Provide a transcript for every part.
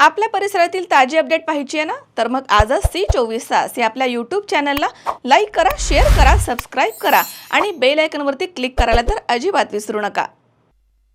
आपल्या परिसरातील ताजी अपडेट पाहिजे आहे ना? तर मग आजच सी चोवीस तास या आपल्या यूट्यूब चॅनलला लाईक करा शेअर करा सबस्क्राईब करा आणि बेल आयकनवरती क्लिक करायला तर अजिबात विसरू नका.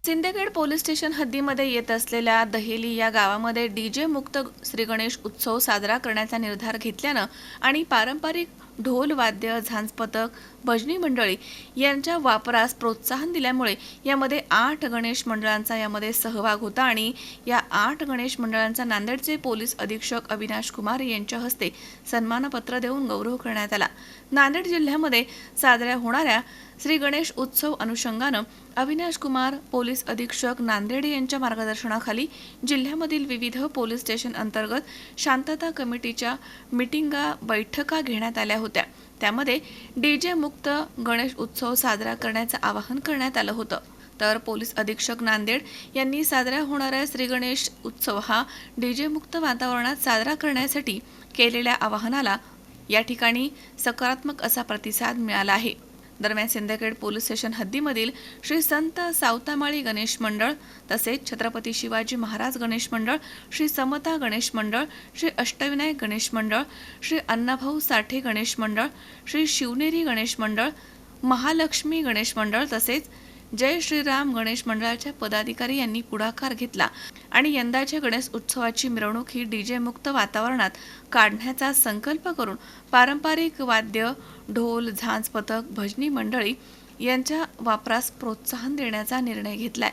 सिंदखेड पोलीस स्टेशन हद्दीमध्ये येत असलेल्या दहेली या गावामध्ये डीजे मुक्त श्रीगणेश उत्सव साजरा करण्याचा निर्धार घेतल्यानं आणि पारंपरिक ढोल वाद्य झांज पथक भजनी मंडळी यांच्या वापरास प्रोत्साहन दिल्यामुळे यामध्ये आठ गणेश मंडळांचा यामध्ये सहभाग होता आणि या आठ गणेश मंडळांचा नांदेडचे पोलीस अधीक्षक अविनाश कुमार यांच्या हस्ते सन्मानपत्र देऊन गौरव करण्यात आला. नांदेड जिल्ह्यामध्ये साजऱ्या होणाऱ्या श्री गणेश उत्सव अनुषंगानं अविनाश कुमार पोलीस अधीक्षक नांदेड यांच्या मार्गदर्शनाखाली जिल्ह्यामधील विविध पोलीस स्टेशन अंतर्गत शांतता कमिटीच्या मिटिंगा बैठका घेण्यात आल्या होत्या. त्यामध्ये डीजे मुक्त गणेश उत्सव साजरा करण्याचं आवाहन करण्यात आलं होतं. तर पोलीस अधीक्षक नांदेड यांनी साजरा होणाऱ्या श्री गणेश उत्सव हा डीजे मुक्त वातावरणात साजरा करण्यासाठी केलेल्या आवाहनाला या ठिकाणी सकारात्मक असा प्रतिसाद मिळाला आहे. दरम्यान सिंदखेड पोलीस स्टेशन हद्दीमधील श्री संत सावतामाळी गणेश मंडळ तसेच छत्रपती शिवाजी महाराज गणेश मंडळ श्री समता गणेश मंडळ श्री अष्टविनायक गणेश मंडळ श्री अण्णाभाऊ साठे गणेश मंडळ श्री शिवनेरी गणेश मंडळ महालक्ष्मी गणेश मंडळ तसेच जय श्रीराम गणेश मंडळाच्या पदाधिकारी यांनी पुढाकार घेतला आणि यंदाच्या गणेश उत्सवाची मिरवणूक ही डीजे मुक्त वातावरणात काढण्याचा संकल्प करून पारंपरिक वाद्य ढोल झांज पथक भजनी मंडळी यांच्या वापरास प्रोत्साहन देण्याचा निर्णय घेतलाय.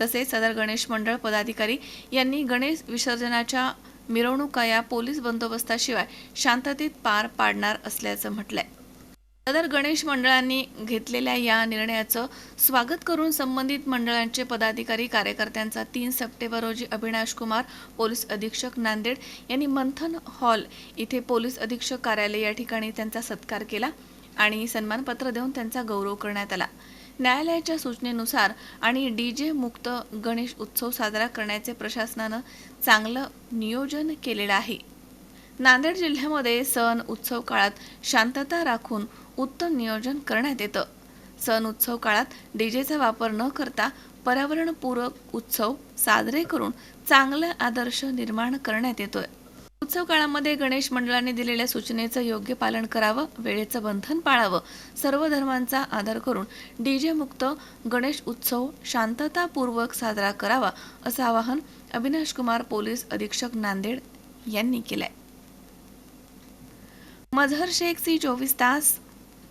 तसेच सदर गणेश मंडळ पदाधिकारी यांनी गणेश विसर्जनाच्या मिरवणुका या पोलीस बंदोबस्ताशिवाय शांततेत पार पाडणार असल्याचं म्हटलंय. सदर गणेश मंडळांनी घेतलेल्या या निर्णयाचं स्वागत करून संबंधित मंडळांचे पदाधिकारी कार्यकर्त्यांचा तीन सप्टेंबर रोजी अविनाश कुमार पोलीस अधीक्षक नांदेड यांनी मंथन हॉल इथे पोलीस अधीक्षक कार्यालय या ठिकाणी त्यांचा सत्कार केला आणि सन्मानपत्र देऊन त्यांचा गौरव करण्यात आला. न्यायालयाच्या सूचनेनुसार आणि डी जे मुक्त गणेश उत्सव साजरा करण्याचे प्रशासनानं चांगलं नियोजन केलेलं आहे. नांदेड जिल्ह्यामध्ये सण उत्सव काळात शांतता राखून उत्तम नियोजन करण्यात येतं. सण उत्सव काळात डीजेचा वापर न करता पर्यावरणपूरक उत्सव साजरे करून चांगला आदर्श निर्माण करण्यात येतोय. उत्सव काळामध्ये गणेश मंडळाने दिलेल्या सूचनेचं योग्य पालन करावं वेळेचं बंधन पाळावं सर्व धर्मांचा आदर करून डीजे मुक्त गणेश उत्सव शांततापूर्वक साजरा करावा असं आवाहन अविनाश कुमार पोलीस अधीक्षक नांदेड यांनी केलंय. मझहर शेख सी चोवीस तास